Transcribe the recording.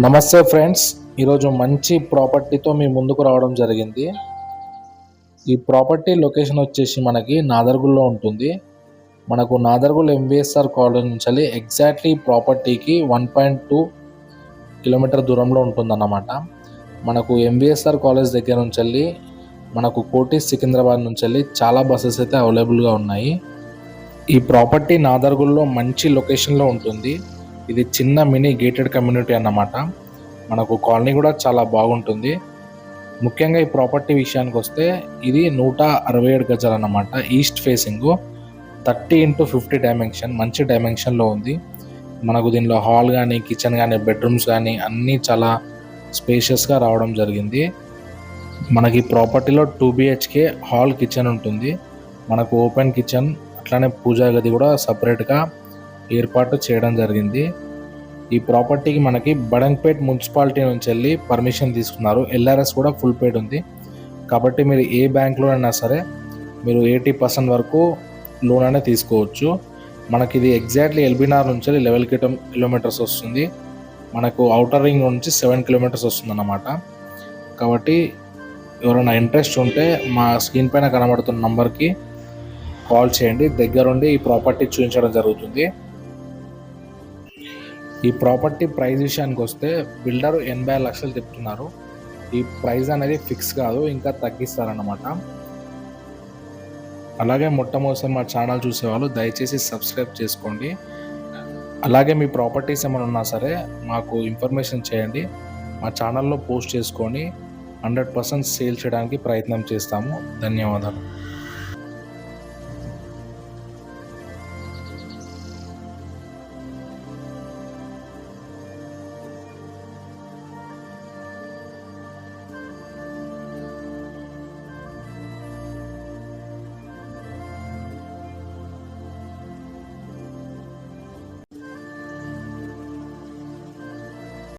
నమస్తే ఫ్రెండ్స్. ఈరోజు మంచి ప్రాపర్టీతో మీ ముందుకు రావడం జరిగింది. ఈ ప్రాపర్టీ లొకేషన్ వచ్చేసి మనకి నాదర్గుల్లో ఉంటుంది. మనకు నాదర్గుల్ ఎంవిఎస్ఆర్ కాలేజ్ నుంచి ఎగ్జాక్ట్లీ ప్రాపర్టీకి వన్ పాయింట్ టూ కిలోమీటర్ దూరంలో ఉంటుందన్నమాట. మనకు ఎంవిఎస్ఆర్ కాలేజ్ దగ్గర నుంచి వెళ్ళి మనకు కోటి సికింద్రాబాద్ నుంచి వెళ్ళి చాలా బస్సెస్ అయితే అవైలబుల్గా ఉన్నాయి. ఈ ప్రాపర్టీ నాదర్గుల్లో మంచి లొకేషన్లో ఉంటుంది. ఇది చిన్న మినీ గేటెడ్ కమ్యూనిటీ అన్నమాట. మనకు కాలనీ కూడా చాలా బాగుంటుంది. ముఖ్యంగా ఈ ప్రాపర్టీ విషయానికి వస్తే ఇది నూట అరవై ఏడు గజాలు అన్నమాట. East facing thirty into fifty dimension మంచి డైమెన్షన్లో ఉంది. మనకు దీనిలో హాల్ కానీ కిచెన్ కానీ బెడ్రూమ్స్ కానీ అన్నీ చాలా స్పేషియస్గా రావడం జరిగింది. మనకి ప్రాపర్టీలో టూ బిహెచ్కే హాల్ కిచెన్ ఉంటుంది. మనకు ఓపెన్ కిచెన్ అట్లానే పూజా గది కూడా సపరేట్గా ఏర్పాటు చేయడం జరిగింది. ఈ ప్రాపర్టీకి మనకి బడంగ్పేట్ మున్సిపాలిటీ నుంచి వెళ్ళి పర్మిషన్ తీసుకున్నారు. ఎల్ఆర్ఎస్ కూడా ఫుల్ పేడ్ ఉంది. కాబట్టి మీరు ఏ బ్యాంక్లో అయినా సరే మీరు ఎయిటీ పర్సెంట్ వరకు లోన్ అనేది తీసుకోవచ్చు. మనకి ఇది ఎగ్జాక్ట్లీ ఎల్బీనార్ నుంచి లెవెల్ కిలోమీటర్స్ వస్తుంది. మనకు అవుటర్ రింగ్ నుంచి సెవెన్ కిలోమీటర్స్ వస్తుంది అన్నమాట కాబట్టి ఎవరైనా ఇంట్రెస్ట్ ఉంటే మా స్క్రీన్ పైన కనబడుతున్న నంబర్కి కాల్ చేయండి. దగ్గరుండి ఈ ప్రాపర్టీ చూపించడం జరుగుతుంది. ఈ ప్రాపర్టీ ప్రైస్ విషయానికి వస్తే బిల్డర్ ఎనభై లక్షలు చెప్తున్నారు. ఈ ప్రైస్ అనేది ఫిక్స్ కాదు ఇంకా తగ్గిస్తారన్నమాట. అలాగే మొట్టమొదటిసారి మా ఛానల్ చూసేవాళ్ళు దయచేసి సబ్స్క్రైబ్ చేసుకోండి. అలాగే మీ ప్రాపర్టీస్ ఏమైనా ఉన్నా సరే మాకు ఇన్ఫర్మేషన్ చేయండి. మా ఛానల్లో పోస్ట్ చేసుకొని హండ్రెడ్ పర్సెంట్ సేల్ చేయడానికి ప్రయత్నం చేస్తాము. ధన్యవాదాలు.